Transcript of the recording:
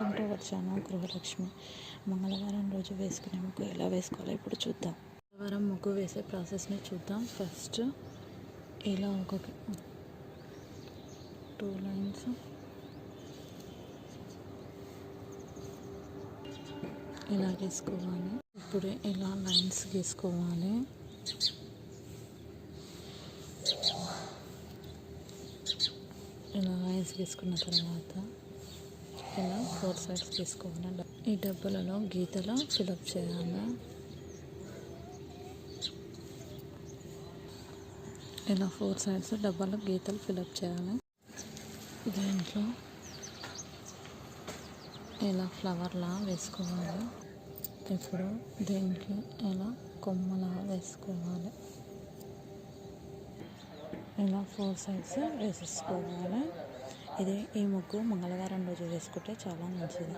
Welcome వచ్చాను గృహలక్ష్మి మంగళవారం రోజు వేసుకునే ముగ్గు ఎలా వేసుకోవాలో ఇప్పుడు చూద్దాం. మంగళవారం ముగ్గు వేసే ప్రాసెస్ని చూద్దాం. ఫస్ట్ ఇలా ఒక టూ లైన్స్ ఇలా గీసుకోవాలి. ఇప్పుడు ఇలా లైన్స్ గీసుకోవాలి. ఇలా లైన్స్ గీసుకున్న తర్వాత ఇలా ఫోర్ సైడ్స్ తీసుకోవాలి ఈ డబ్బులలో గీతలో ఫిలప్ చేయాలి? ఇలా ఫోర్ సైడ్స్ డబ్బాలో గీతలు ఫిలప్ చేయాలి. దీంట్లో ఇలా ఫ్లవర్లా వేసుకోవాలి. ఇప్పుడు దీనికి ఇలా కొమ్మలా వేసుకోవాలి. ఇలా ఫోర్ సైడ్స్ వేసేసుకోవాలి. ఇది ఈ ముగ్గు మంగళవారం రోజు వేసుకుంటే చాలా మంచిది.